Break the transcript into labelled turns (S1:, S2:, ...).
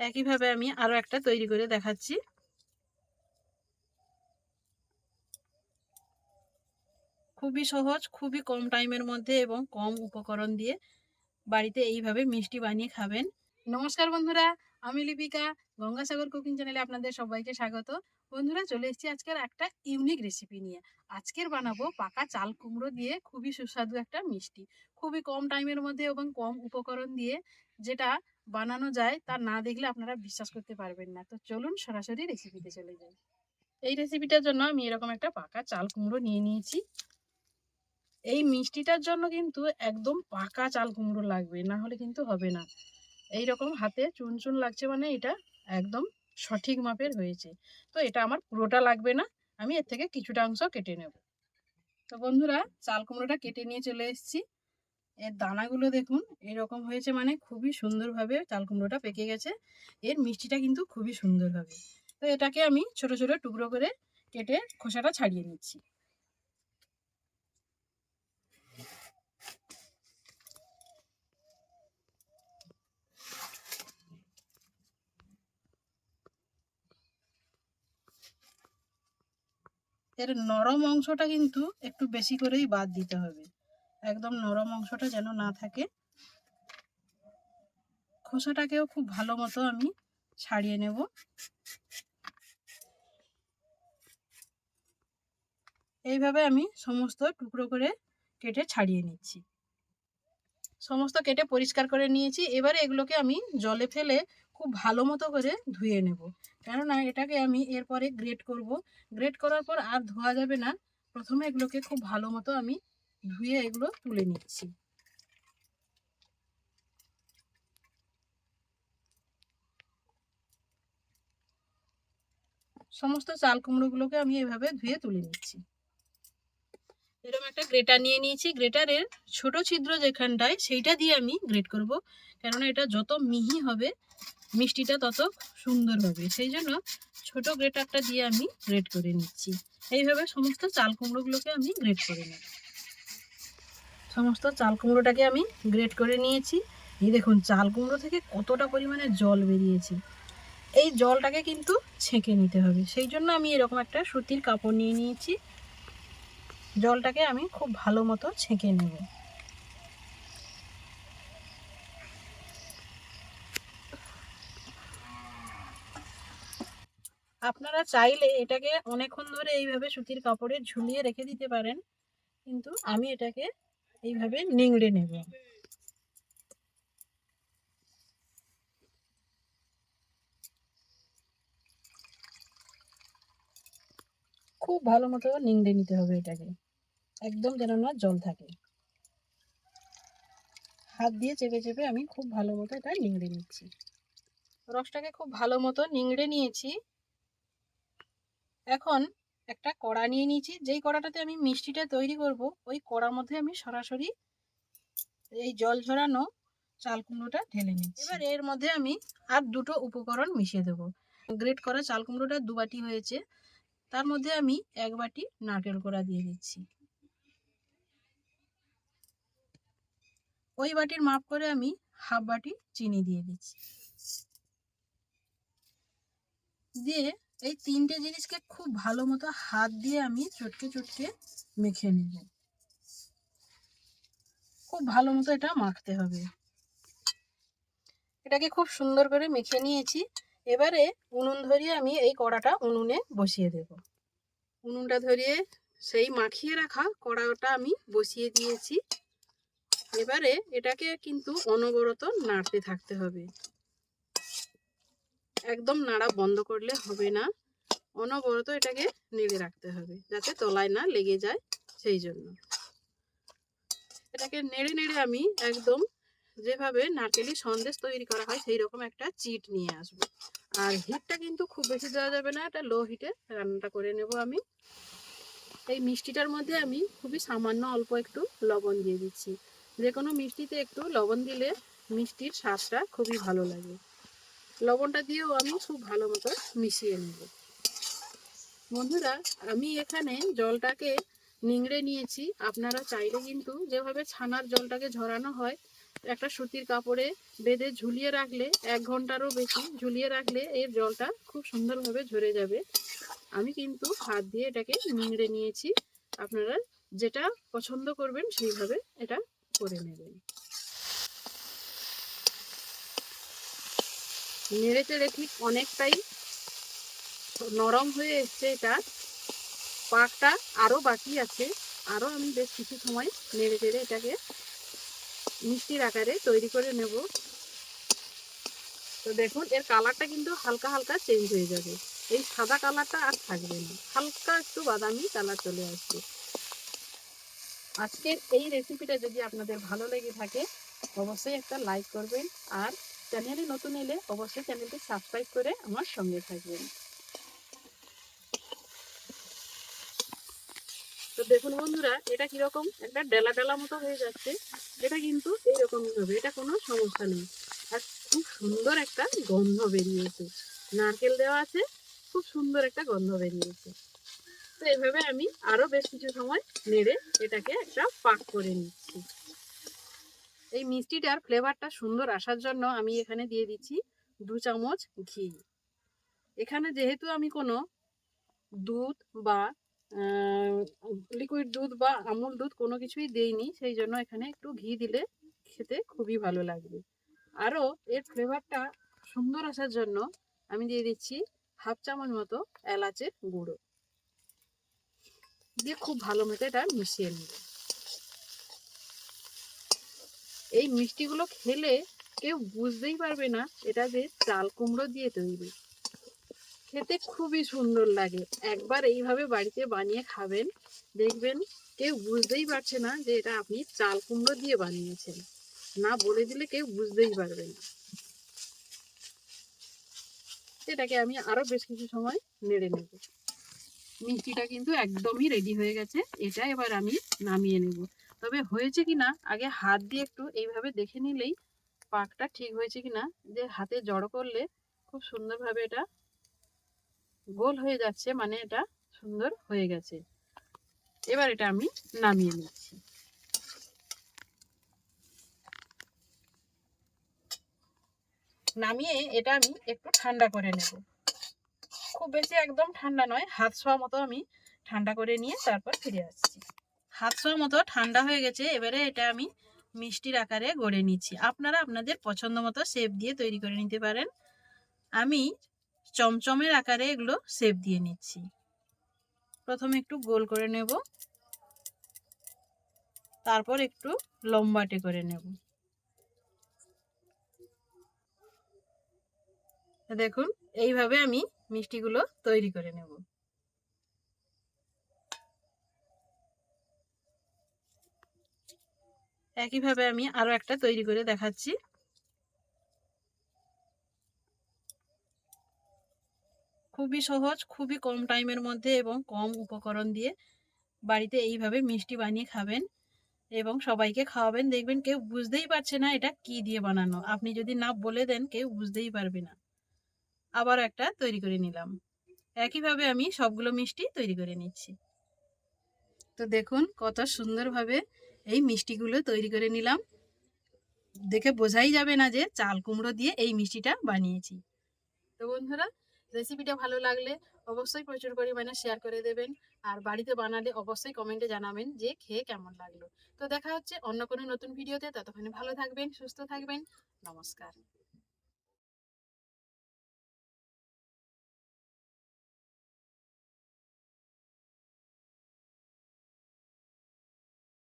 S1: একইভাবে আমি আরও একটা তৈরি করে দেখাচ্ছি। খুবই সহজ, খুবই কম টাইমের মধ্যে এবং কম উপকরণ দিয়ে বাড়িতে এইভাবে মিষ্টি বানিয়ে খাবেন। নমস্কার বন্ধুরা, আমি লিপিকা, গঙ্গাসাগর কুকিং চ্যানেলে আপনাদের সবাইকে স্বাগত। বন্ধুরা, চলে এসেছি আজকের একটা ইউনিক রেসিপি নিয়ে। আজকের বানাবো পাকা চাল কুমড়ো দিয়ে খুবই সুস্বাদু একটা মিষ্টি। খুবই কম টাইমের মধ্যে এবং কম উপকরণ দিয়ে যেটা বানানো যায় তা না দেখলে আপনারা বিশ্বাস করতে পারবেন না। তো চলুন সরাসরি রেসিপিতে চলে যাই। এই রেসিপিটার জন্য আমি এরকম একটা পাকা চাল কুমড়ো নিয়ে নিয়েছি। এই মিষ্টিটার জন্য কিন্তু একদম পাকা চাল কুমড়ো লাগবে, না হলে কিন্তু হবে না। এই রকম হাতে চুন চুন লাগছে মানে এটা একদম সঠিক মাপের হয়েছে। তো এটা আমার পুরোটা লাগবে না, আমি এর থেকে কিছুটা অংশ কেটে নেব। তো বন্ধুরা, চাল কুমড়োটা কেটে নিয়ে চলে এসেছি। এর দানাগুলো দেখুন, এরকম হয়েছে মানে খুবই সুন্দরভাবে চাল কুমড়োটা পেকে গেছে। এর মিষ্টিটা কিন্তু খুবই সুন্দর হবে তো এটাকে আমি ছোট ছোট টুকরো করে কেটে খোসাটা ছাড়িয়ে নিচ্ছি। এর নরম অংশটা কিন্তু একটু বেশি করেই বাদ দিতে হবে। একদম নরম অংশটা যেন না থাকে। খোসাটাকেও খুব ভালো মতো আমি ছাড়িয়ে নেব। এইভাবে আমি সমস্ত টুকরো করে কেটে ছাড়িয়ে নিচ্ছি। সমস্ত কেটে পরিষ্কার করে নিয়েছি। এবারে এগুলোকে আমি জলে ফেলে খুব ভালো মতো করে ধুয়ে নেব। কেননা এটাকে আমি এরপরে গ্রেট করব। গ্রেট করার পর আর ধোয়া যাবে না। প্রথমে এগুলোকে খুব ভালো মতো আমি ধুয়ে এগুলো তুলে নিচ্ছি। সমস্ত চাল কুমড়োগুলোকে আমি এভাবে ধুয়ে তুলে নিচ্ছি। এরকম একটা গ্রেটার নিয়ে নিয়েছি। গ্রেটারের ছোট ছিদ্র যেখানটায় সেইটা দিয়ে আমি গ্রেট করব। কেননা এটা যত মিহি হবে, মিষ্টিটা তত সুন্দর হবে। সেই জন্য ছোট গ্রেটারটা দিয়ে আমি গ্রেট করে নিচ্ছি। এইভাবে সমস্ত চাল কুমড়োগুলোকে আমি গ্রেট করে নেব। সমস্ত চাল কুমড়োটাকে আমি গ্রেট করে নিয়েছি। এই দেখুন, চাল কুমড়ো থেকে কতটা পরিমাণে জল বেরিয়েছে। এই জলটাকে কিন্তু ছেঁকে নিতে হবে। সেই জন্য আমি এরকম একটা সুতির কাপড় নিয়ে নিয়েছি। জলটাকে আমি খুব ভালো মতো ছেঁকে নেব। আপনারা চাইলে এটাকে অনেকক্ষণ ধরে এইভাবে সুতির কাপড়ে ঝুলিয়ে রেখে দিতে পারেন। কিন্তু আমি এটাকে এইভাবে নিংড়ে নেব। খুব ভালো মতো নিংড়ে নিতে হবে এটাকে। একদম যেন না জল থাকে। হাত দিয়ে চেপে চেপে আমি খুব ভালো মতো এটা নিংড়ে নিচ্ছি। রসটাকে খুব ভালো মতো নিংড়ে নিয়েছি। এখন একটা কড়া নিয়ে নিয়েছি। যেই কড়াটাতে আমি মিষ্টিটা তৈরি করব, ওই কড়ার মধ্যে আমি সরাসরি এই জল ঝরানো চাল কুমড়োটা ঢেলে নিচ্ছি। এবার এর মধ্যে আমি আর দুটো উপকরণ মিশিয়ে দেবো। গ্রেট করা চাল কুমড়োটা দু বাটি হয়েছে। তার মধ্যে আমি এক বাটি নারকেল কোড়া দিয়ে দিচ্ছি। ওই বাটির মাপ করে আমি হাফ বাটি চিনি দিয়ে দিচ্ছি। দিয়ে এই তিনটে জিনিসকে খুব ভালো মতো হাত দিয়ে আমি চটকে চটকে মেখে নেব। খুব ভালো মতো এটা মাখতে হবে। এটাকে খুব সুন্দর করে মেখে নিয়েছি। এবারে উনুন ধরিয়ে আমি এই কড়াটা উনুনে বসিয়ে দেব। উনুনটা ধরিয়ে সেই মাখিয়ে রাখা কড়াটা আমি বসিয়ে দিয়েছি। এবারে এটাকে কিন্তু অনবরত নাড়তে থাকতে হবে। একদম নাড়া বন্ধ করলে হবে না। অনবরত এটাকে নেড়ে রাখতে হবে, যাতে তলায় না লেগে যায় সেই জন্য। এটাকে নেড়ে নেড়ে আমি একদম যেভাবে নারকেলি সন্দেশ তৈরি করা হয় সেই রকম একটা চিট নিয়ে আসব। আর হিটটা কিন্তু খুব বেশি দেওয়া যাবে না, এটা লো হিটে রান্নাটা করে নেব আমি। এই মিষ্টিটার মধ্যে আমি খুবই সামান্য অল্প একটু লবণ দিয়ে দিচ্ছি। যে কোনো মিষ্টিতে একটু লবণ দিলে মিষ্টির স্বাদটা খুবই ভালো লাগে। লবণটা দিয়েও আমি খুব ভালো মতো মিশিয়ে নেব। বন্ধুরা, আমি এখানে জলটাকে নিংড়ে নিয়েছি। আপনারা চাইলে কিন্তু যেভাবে ছানার জলটাকে ঝরানো হয়, একটা সুতির কাপড়ে বেঁধে ঝুলিয়ে রাখলে, এক ঘন্টারও বেশি ঝুলিয়ে রাখলে এর জলটা খুব সুন্দরভাবে ঝরে যাবে। আমি কিন্তু হাত দিয়ে এটাকে নিংড়ে নিয়েছি। আপনারা যেটা পছন্দ করবেন সেইভাবে এটা করে নেবেন। নেড়ে চেড়ে ঠিক অনেকটাই নরম হয়ে এসছে এটা। পাকটা আরও বাকি আছে। আরও আমি বেশ কিছু সময় নেড়ে চেড়ে এটাকে মিষ্টির আকারে তৈরি করে নেব। তো দেখুন, এর কালারটা কিন্তু হালকা হালকা চেঞ্জ হয়ে যাবে। এই সাদা কালারটা আর থাকবে না। হালকা একটু বাদামি কালার চলে আসবে। আজকের এই রেসিপিটা যদি আপনাদের ভালো লেগে থাকে, অবশ্যই একটা লাইক করবেন আর চ্যানেলে নতুন এলে অবশ্যই চ্যানেলটি সাবস্ক্রাইব করে আমার সঙ্গে থাকবেন। তো দেখুন বন্ধুরা, এটা কীরকম? একটা ডেলা ডেলা মতো হয়ে যাচ্ছে। এটা কিন্তু এইরকমই হবে, এটা কোনো সমস্যা নেই। আর খুব সুন্দর একটা গন্ধ বেরিয়েছে। নারকেল দেওয়া আছে, খুব সুন্দর একটা গন্ধ বেরিয়েছে। তো এভাবে আমি আরও বেশ কিছু সময় নেড়ে এটাকে একটা পাক করে নিচ্ছি। এই মিষ্টিটার ফ্লেভারটা সুন্দর আসার জন্য আমি এখানে দিয়ে দিচ্ছি দু চামচ ঘি। এখানে যেহেতু আমি কোনো দুধ বা লিকুইড দুধ বা আমুল দুধ কোনো কিছুই দেইনি, সেই জন্য এখানে একটু ঘি দিলে খেতে খুবই ভালো লাগবে। আরও এর ফ্লেভারটা সুন্দর আসার জন্য আমি দিয়ে দিচ্ছি হাফ চামচ মতো এলাচের গুঁড়ো। দিয়ে খুব ভালো মতো এটা মিশিয়ে নেব। এই মিষ্টিগুলো খেলে কেউ বুঝতেই পারবে না এটা যে চাল কুমড়ো দিয়ে তৈরি। খেতে খুবই সুন্দর লাগে। একবার এইভাবে বাড়িতে বানিয়ে খাবেন, দেখবেন কেউ বুঝতেই পারছে না যে এটা আপনি চাল কুমড়ো দিয়ে বানিয়েছেন। না বলে দিলে কেউ বুঝতেই পারবে না। এটাকে আমি আরও বেশ কিছু সময় নেড়ে নেব। মিষ্টিটা কিন্তু একদমই রেডি হয়ে গেছে। এটা এবার আমি নামিয়ে নেব। তবে হয়েছে কি না, আগে হাত দিয়ে একটু এইভাবে দেখে নিলেই পাকটা ঠিক হয়েছে কি না, যে হাতে জড়ো করলে খুব সুন্দরভাবে এটা গোল হয়ে যাচ্ছে মানে এটা সুন্দর হয়ে গেছে। এবার এটা আমি নামিয়ে নিচ্ছি। নামিয়ে এটা আমি একটু ঠান্ডা করে নেব। খুব বেশি একদম ঠান্ডা নয়, হাত ছোঁয়া মতো আমি ঠান্ডা করে নিয়ে তারপর ফিরে আসছি। হাত ছোঁয়া মতো ঠান্ডা হয়ে গেছে, এবারে এটা আমি মিষ্টির আকারে গড়ে নিচ্ছি। আপনারা আপনাদের পছন্দ মতো শেপ দিয়ে তৈরি করে নিতে পারেন। আমি চমচমের আকারে এগুলো শেপ দিয়ে নিচ্ছি। প্রথমে একটু গোল করে নেব। তারপর একটু লম্বাটে করে নেব। দেখুন, এইভাবে আমি মিষ্টিগুলো তৈরি করে নেব। একইভাবে আমি আরও একটা তৈরি করে দেখাচ্ছি। খুবই সহজ, খুবই কম টাইমের মধ্যে এবং কম উপকরণ দিয়ে বাড়িতে এইভাবে মিষ্টি বানিয়ে খাবেন এবং সবাইকে খাওয়াবেন। দেখবেন কেউ বুঝতেই পারছে না এটা কি দিয়ে বানানো। আপনি যদি না বলে দেন, কেউ বুঝতেই পারবে না। আবার একটা তৈরি করে নিলাম। একইভাবে আমি সবগুলো মিষ্টি তৈরি করে নিচ্ছি। তো দেখুন কত সুন্দরভাবে এই মিষ্টিগুলো তৈরি করে নিলাম। দেখে বোঝাই যাবে না যে চাল কুমড়ো দিয়ে এই মিষ্টিটা বানিয়েছি। তো বন্ধুরা রেসিপিটা ভালো লাগলে অবশ্যই প্রচুর পরিমাণে শেয়ার করে দেবেন। আর বাড়িতে বানালে অবশ্যই কমেন্টে জানাবেন যে খেয়ে কেমন লাগল। তো দেখা হচ্ছে অন্য কোনো নতুন ভিডিওতে ততক্ষণে ভালো থাকবেন, সুস্থ থাকবেন। নমস্কার।